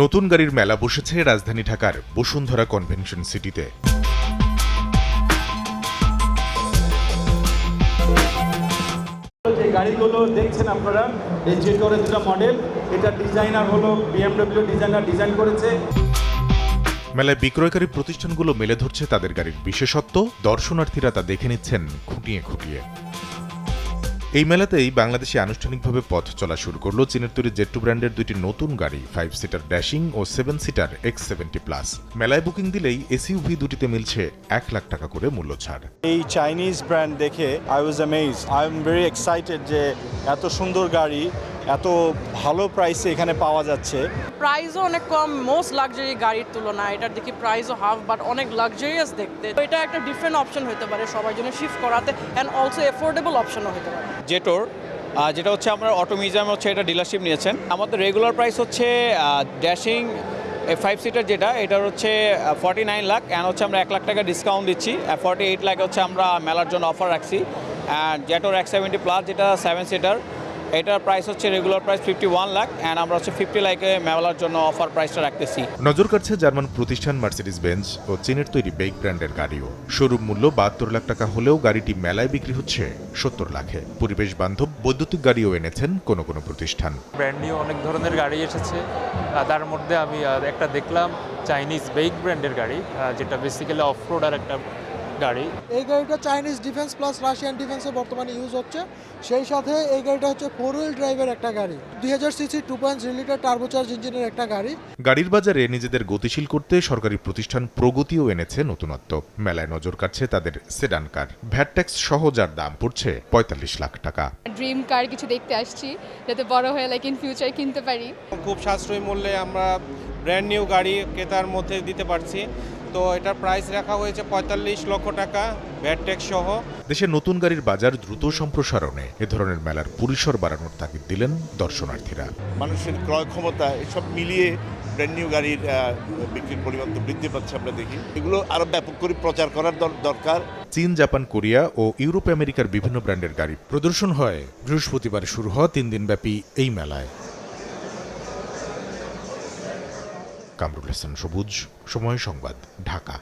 নতুন গাড়ির মেলা বসেছে রাজধানী ঢাকার বসুন্ধরা কনভেনশন সিটিতে। গাড়িগুলো দেখছেন আপনারা এই যে করে দুটা মডেল এটা ডিজাইনার হলো বিএমডব্লিউ ডিজাইনার ডিজাইন করেছে। মেলায় বিক্রয়কারী প্রতিষ্ঠানগুলো মেলে ধরছে তাদের গাড়ির বিশেষত্ব দর্শনার্থীরা তা দেখে নিচ্ছেন খুঁটিয়ে খুঁটিয়ে। এই মেলাতেই বাংলাদেশে আনুষ্ঠানিকভাবে পথ চলা শুরু করল চীনের তৈরি জেট্টু ব্র্যান্ডের দুইটি নতুন গাড়ি ফাইভ সিটার ড্যাশিং ও seven seater X seventy plus মেলায় বুকিং দিলেই এসইউভি দুটিতে মিলছে এক লাখ টাকা করে মূল্য ছাড় এই চাইনিজ ব্র্যান্ড দেখে I was amaze I am very excited যে এত সুন্দর গাড়ি এত ভালো প্রাইসে এখানে পাওয়া যাচ্ছে। প্রাইসও অনেক কম মোস্ট লাক্সারি গাড়ির তুলনায়। এটার দেখি প্রাইসও হাফ বাট অনেক লাক্সারিয়াস দেখতে। তো এটা একটা ডিফারেন্ট অপশন হতে পারে সবার জন্য শিফট করাতে অ্যান্ড অলসো এফোর্ডেবল অপশনও হতে পারে। জেটোর যেটা হচ্ছে আমরা অটো মিউজিয়াম হচ্ছে এটা ডিলারশিপ নিয়েছেন। আমাদের রেগুলার প্রাইস হচ্ছে ড্যাশিং ফাইভ সিটার যেটা, এটার হচ্ছে ফর্টি নাইন লাখ অ্যান্ড হচ্ছে আমরা এক লাখ টাকা ডিসকাউন্ট দিচ্ছি। ফর্টি এইট লাখ হচ্ছে আমরা মেলার জন্য অফার রাখছি। And Jetour X seventy plus যেটা সেভেন সিটার এটার প্রাইস হচ্ছে regular price fifty one lakh and আমরা হচ্ছে ফিফটি লাখে মেলার জন্য অফার প্রাইসটা রাখতেছি। নজর কাটছে জার্মান প্রতিষ্ঠান মার্সিডিজ বেঞ্জ ও চীনের তৈরি বেগ ব্র্যান্ডের গাড়িও। শোরুম মূল্য বাহাত্তর লাখ টাকা হলেও গাড়িটি মেলায় বিক্রি হচ্ছে সত্তর লাখে। পরিবেশ বান্ধব বৈদ্যুতিক গাড়িও এনেছেন কোনো কোনো প্রতিষ্ঠান। ব্র্যান্ড নিউ অনেক ধরনের গাড়ি এসেছে। তার মধ্যে আমি একটা দেখলাম চাইনিজ বেইক ব্র্যান্ডের গাড়ি যেটা বেসিক্যালি অফ রোডার একটা গাড়ি। এই গাড়িটা চাইনিজ ডিফেন্স প্লাস রাশিয়ান ডিফেন্সে বর্তমানে ইউজ হচ্ছে। সেই সাথে এই গাড়িটা হচ্ছে ফোর হুইল ড্রাইভের একটা গাড়ি। দুই হাজার CC two point litre turbocharge ইঞ্জিনের একটা গাড়ি। গাড়ির বাজারে নিজেদের গতিশীল করতে সরকারি প্রতিষ্ঠান প্রগতিও এনেছে নতুনত্ব। মেলায় নজর কাটছে তাদের সেডান কার ভ্যাট ট্যাক্স সহ যার দাম পড়ছে পঁয়তাল্লিশ লাখ টাকা। ড্রিম কার কিছু দেখতে আসছি যাতে বড় হয়ে লাইক ইন ফিউচার কিনতে পারি। খুব সাশ্রয়ী মূল্যে আমরা ব্র্যান্ড নিউ গাড়ি ক্রেতার মধ্যে দিতে পারছি। তো এটার প্রাইস রাখা হয়েছে পঁয়তাল্লিশ লক্ষ টাকা ভ্যাট ট্যাক্স সহ। দেশের নতুন গাড়ির বাজার দ্রুত সম্প্রসারণে এ ধরনের মেলার পরিসর বাড়ানোর তাগিদ দিলেন দর্শনার্থীরা। মানুষের ক্রয় ক্ষমতা এসব মিলিয়ে ব্র্যান্ড নিউ গাড়ির বিক্রির পরিমাণ তো বৃদ্ধি পাচ্ছে আমরা দেখি। এগুলো আরও ব্যাপক করে প্রচার করার দর- দরকার। চীন জাপান কোরিয়া ও ইউরোপ আমেরিকার বিভিন্ন ব্র্যান্ডের গাড়ি প্রদর্শন হয়। বৃহস্পতিবার শুরু হওয়া তিন দিনব্যাপী এই মেলায়। কামরুল হাসান সবুজ সময় সংবাদ ঢাকা।